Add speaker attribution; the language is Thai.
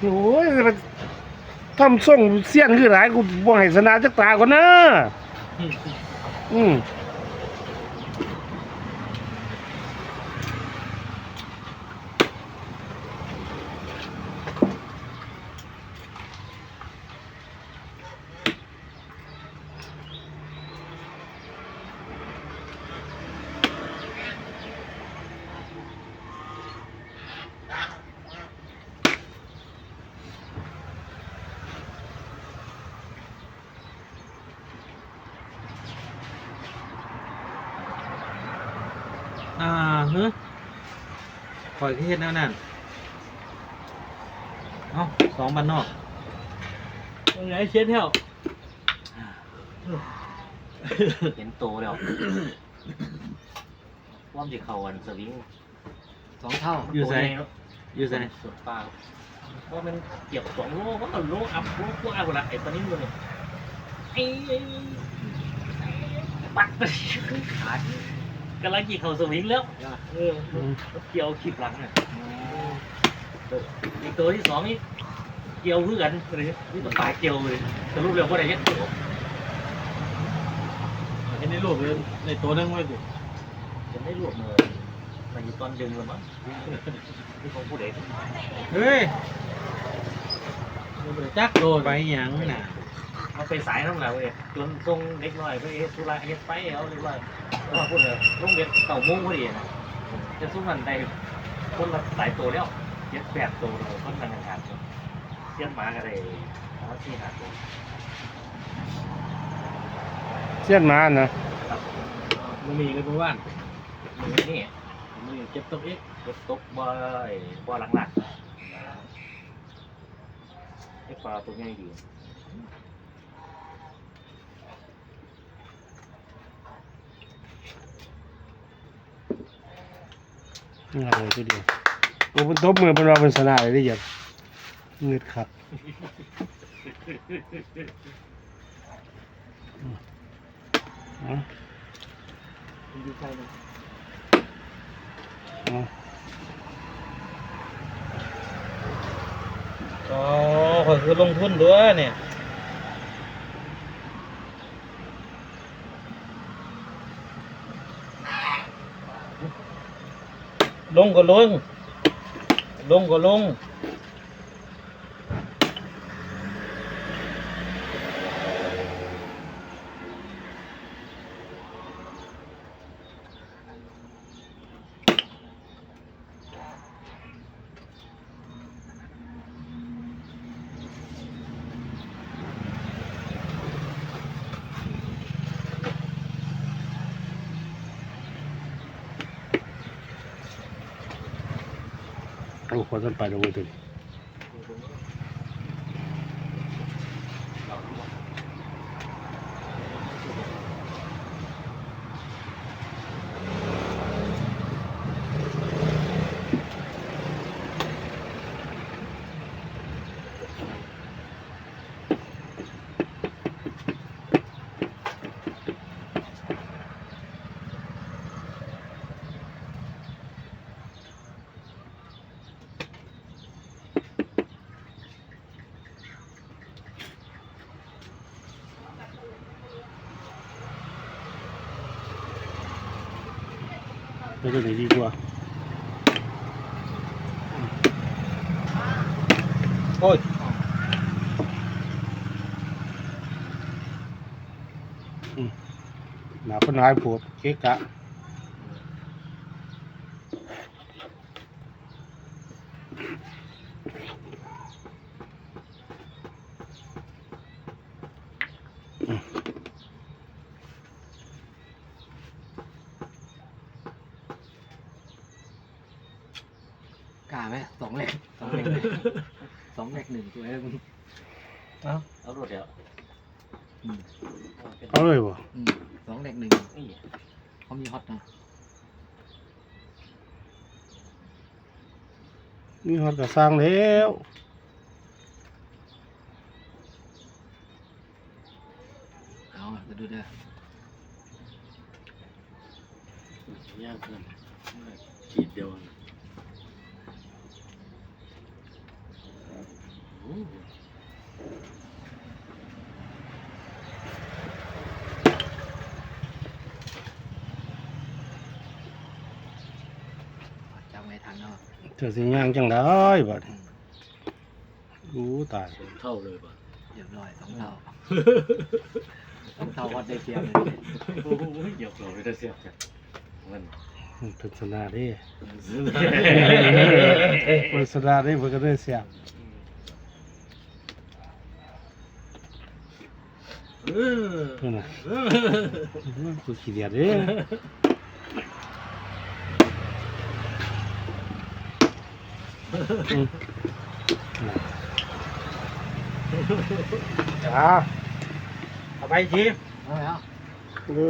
Speaker 1: โอ้ยมันทำส่งเสี้ยนคือหลายกูบ่ให้สนาจักตาก่อนนะอืม
Speaker 2: อ่า เฮ้ยปล่อยที่เฮ็ดแนวนั้นเอ้าสองบันนอก
Speaker 3: ยังไงเช็ดเที่ยว
Speaker 4: เห็นโตแล้วว่ามจะเข้าวันสวิงสองเท่า
Speaker 2: อยู่ไส
Speaker 4: โตแน่เนอะ
Speaker 2: อยู่ไส
Speaker 4: สุดปลาเพราะมันเกี่ยวสองโลก็โลอัพโลกว่าเวลาไอ้ตัวนี้มันเนี่ยไอ้ไอ้ปัดไปขาด กำลังกี่เข้าสวิงแล้วเออเกี่ยวขีดหลังเนี่ยอีกตัวที่สองนี่เกี่ยวเพื่อนเลยนี่ตัวปลายเกี่ยวเลยสรุปแล้วว่าอะไรเนี่ย
Speaker 3: เห็นในรูปเลยในตัวนึงไว้ดิ
Speaker 4: จะไม่รวบเลยมันอยู่ตอนดึงเลยมั้งที่ของผู้เด็ก
Speaker 2: เฮ้ย
Speaker 3: มันบ่ได้จักโดน
Speaker 2: ไปหยังน่ะ
Speaker 4: เอาไปสายน้ำหนักเลยจนทรงเล็กน้อยไปเฮ็ดธุระเฮ็ดไปเอาเรียบร้อยเพราะว่าพูดเลยโรงเรียนเก่าโมงพอดีนะจะสู้มันได้คนละหลายตัวแล้วเจ็ดแปดตัวเราคนละหนึ่งหาตัวเทียนหมากันเลยเอาที่หาตัว
Speaker 1: เสี้ยนมานะ
Speaker 3: มันมีเลยเมื่อวาน
Speaker 4: มือนี่
Speaker 3: มันมีเก็บตกเอ๊ะ
Speaker 4: รถตกบ่อยบ่หลังหลักไอ้ปลาตัวใหญ่ดี
Speaker 1: นี่อะไรทีเดียวโอ้เป็นทบมือเป็นเราเป็นสนาเลยได้ยังเงืดครับอืม
Speaker 3: มันอยู่ใกล้เลย
Speaker 1: อา
Speaker 2: อ๋อข่อยคือลงทุนด้วยเนี่ย ลงก็ลง ลงก็ลง
Speaker 1: เอาคน กันไปลงไปถึงไปตัวไหนดี กว่า
Speaker 2: โอ้ย
Speaker 1: หนาคนหายปวดเก๊กะ
Speaker 4: กล้าไหมสองเล็กสองเล็กสองเล็กหนึ่งตัวเอง
Speaker 2: เอ้า
Speaker 4: เอารวดเดียว
Speaker 1: เอาเลยบ่
Speaker 4: สองเล็กหนึ่งนี่เขามีฮอตนะ
Speaker 1: นี่ฮอดก็สร้างแล้ว
Speaker 4: เอาจะดูเด้อ
Speaker 3: ยากเกินขีดเดียว เนาะ
Speaker 1: เธอสิย่างจังได้บัดนี้อู้ตาย
Speaker 3: เท่าเลยป่ะ
Speaker 2: เรียบร้อยสองเท่าสองเท่าวัดได้เทียมเลย
Speaker 4: โอ้โหเหยียบเราไปได้เสียบจ้ะมัน
Speaker 1: มันเป็นสนาเด้เป็นสนาเด้เพิ่นก็ได้เสียบ
Speaker 3: เออ
Speaker 1: เพิ่นน่ะกูขี้เดียดเด้อืมน่ะจ้า
Speaker 2: เอาไปทีเอาแล้ว
Speaker 1: เออ